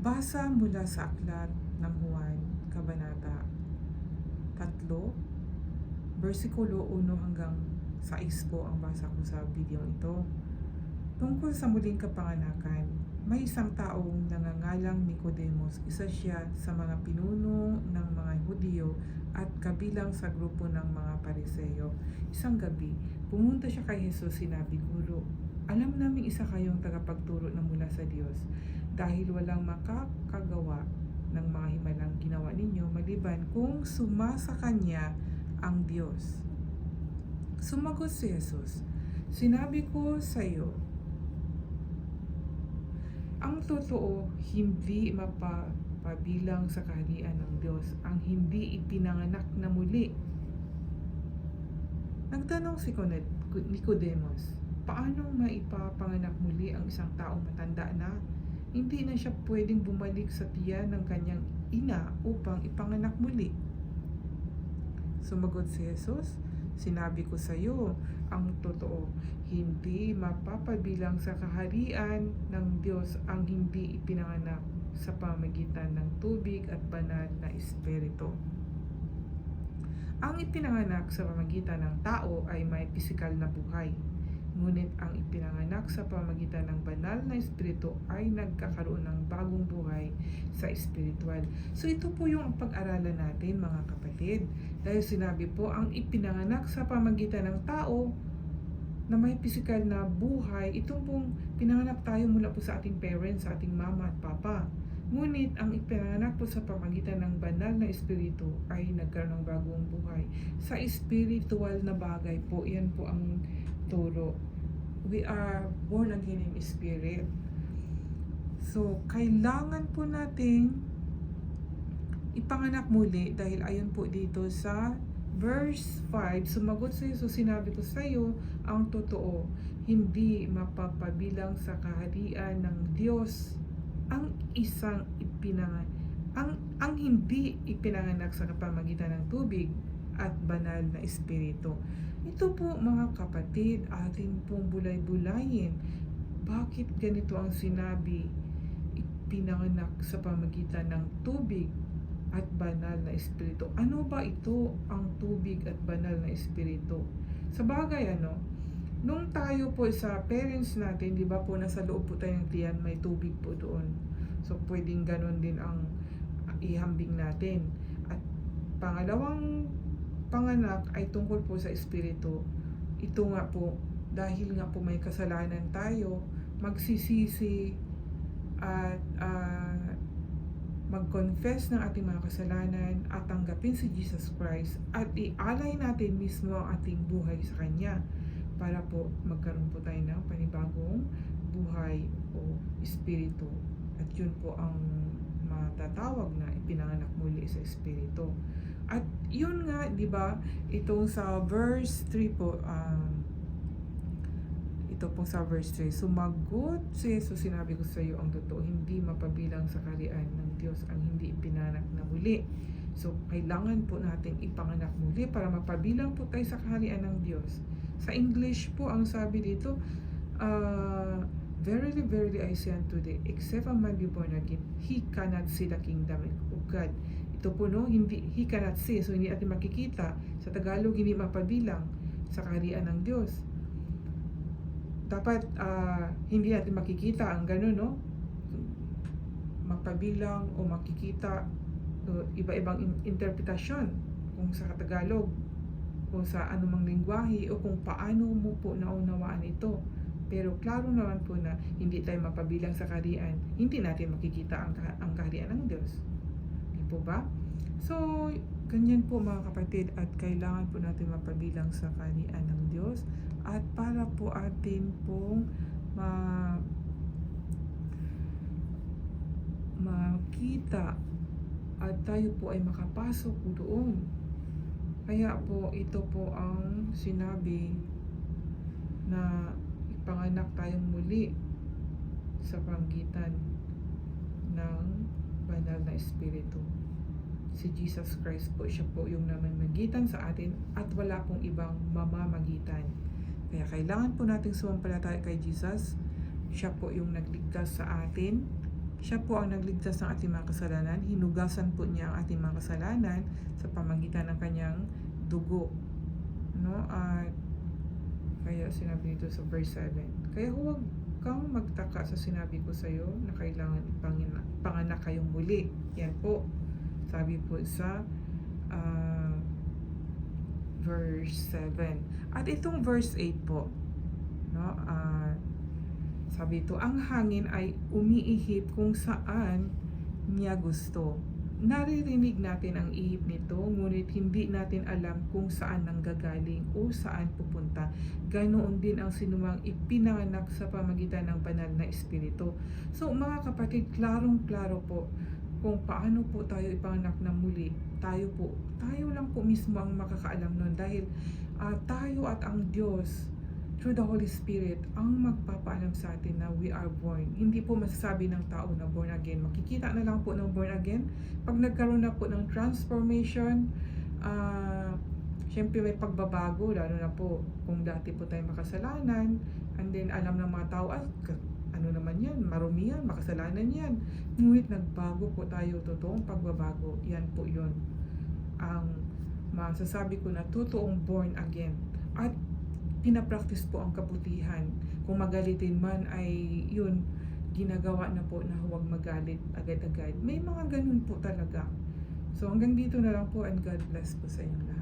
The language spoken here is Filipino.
Basa mula sa aklat ng Juan, Kabanata 3, versikulo 1 hanggang 6 po ang basa ko sa video ito. Tungkol sa muling kapanganakan, may isang taong nangangalang Nicodemus, isa siya sa mga pinuno ng mga Hudyo at kabilang sa grupo ng mga Pariseyo. Isang gabi, pumunta siya kay Jesus, sinabi, Guro, alam namin isa kayong tagapagturo na mula sa Diyos dahil walang makakagawa ng mga himalang ginawa ninyo maliban kung sumasa Kanya ang Diyos. Sumagot si Jesus, Sinabi ko sa iyo, ang totoo, hindi mapapabilang sa kaharian ng Diyos ang hindi ipinanganak na muli. Nagtanong si Nicodemus, paano maipapanganak muli ang isang taong matanda na hindi na siya pwedeng bumalik sa tiyan ng kanyang ina upang ipanganak muli? Sumagot si Jesus, Sinabi ko sa iyo ang totoo, hindi mapapabilang sa kaharian ng Diyos ang hindi ipinanganak sa pamagitan ng tubig at banal na espiritu. Ang ipinanganak sa pamagitan ng tao ay may pisikal na buhay, ngunit ang ipinanganak sa pamagitan ng banal na espiritu ay nagkakaroon ng bagong buhay sa espiritual. So ito po yung pag-aralan natin mga kapatid. Dahil sinabi po, ang ipinanganak sa pamagitan ng tao na may pisikal na buhay, itong pong pinanganak tayo mula po sa ating parents, sa ating mama at papa. Ngunit ang ipinanganak po sa pamagitan ng banal na espiritu ay nagkaroon ng bagong buhay. Sa spiritual na bagay po, yan po ang turo. We are born again in spirit. So, kailangan po nating ipanganak muli dahil ayon po dito sa verse 5, sumagot sa Jesus, sinabi ko sa iyo ang totoo, hindi mapapabilang sa kaharian ng Diyos ang isang ipinanganak ang ang hindi ipinanganak sa kapamagitan ng tubig at banal na espiritu. Ito po mga kapatid, atin pong bulay-bulayin. Bakit ganito ang sinabi? Ipinanganak sa pamagitan ng tubig at banal na espiritu. Ano ba ito ang tubig at banal na espiritu? Sa bagay ano, nung tayo po sa parents natin, di ba po nasa loob po tayo ng tiyan, may tubig po doon. So pwedeng ganun din ang ihambing natin. At pangalawang panganak ay tungkol po sa espiritu. Ito nga po, dahil nga po may kasalanan tayo, magsisisi at uh, mag-confess ng ating mga kasalanan at tanggapin si Jesus Christ at ialay natin mismo ang ating buhay sa Kanya para po magkaroon po tayo ng panibagong buhay o espiritu. At yun po ang matatawag na ipinanganak muli sa espiritu. At yun di ba, itong sa verse 3 po, um, ito pong sa verse 3, sumagot si Jesus, sinabi ko sa iyo ang totoo, hindi mapabilang sa karian ng Diyos ang hindi ipinanak na muli. So, kailangan po natin ipanganak muli para mapabilang po tayo sa kaharian ng Diyos. Sa English po, ang sabi dito, uh, Verily, verily, I say unto thee, except a man be born again, he cannot see the kingdom of God. Ito po, no, hindi, he cannot see. So, hindi natin makikita. Sa Tagalog, hindi mapabilang sa kaharian ng Diyos. Dapat, uh, hindi natin makikita ang gano'n, no? Mapabilang o makikita so, iba-ibang in- interpretasyon kung sa Tagalog o sa anumang lingwahe o kung paano mo po naunawaan ito. Pero klaro naman po na hindi tayo mapabilang sa kaharian, hindi natin makikita ang, ang kaharian ng Diyos. Po ba? So, ganyan po mga kapatid at kailangan po natin mapabilang sa kaharian ng Diyos at para po atin pong ma makita at tayo po ay makapasok doon. Kaya po ito po ang sinabi na ipanganak tayong muli sa panggitan ng espiritu. Si Jesus Christ po, siya po yung namamagitan sa atin at wala pong ibang mamamagitan. Kaya kailangan po nating sumampalataya kay Jesus. Siya po yung nagligtas sa atin Siya po ang nagligtas ng ating mga kasalanan. Hinugasan po niya ang ating mga kasalanan sa pamagitan ng kanyang dugo. No? At kaya sinabi dito sa verse 7. Kaya huwag kang magtaka sa sinabi ko sa iyo na kailangan ipangina, panganak kayong muli. Yan po. Sabi po sa ah, verse 7. At itong verse 8 po. No? Ah, sabi ito, ang hangin ay umiihip kung saan niya gusto. Naririnig natin ang ihip nito, ngunit hindi natin alam kung saan nanggagaling o saan pupunta. Ganoon din ang sinumang ipinanganak sa pamagitan ng banal na espiritu. So mga kapatid, klarong-klaro po kung paano po tayo ipanganak na muli. Tayo po, tayo lang po mismo ang makakaalam nun dahil ah, tayo at ang Diyos through the Holy Spirit ang magpapaalam sa atin na we are born. Hindi po masasabi ng tao na born again. Makikita na lang po ng born again pag nagkaroon na po ng transformation, ah, syempre may pagbabago, lalo na po kung dati po tayo makasalanan, and then alam ng mga tao, ah, ano naman yan, marumi yan, makasalanan yan. Ngunit nagbago po tayo, totoong pagbabago, yan po yun. Ang masasabi ko na totoong born again. At pinapractice po ang kabutihan. Kung magalitin man ay yun, ginagawa na po na huwag magalit agad-agad. May mga ganun po talaga. So hanggang dito na lang po and God bless po sa inyo lahat.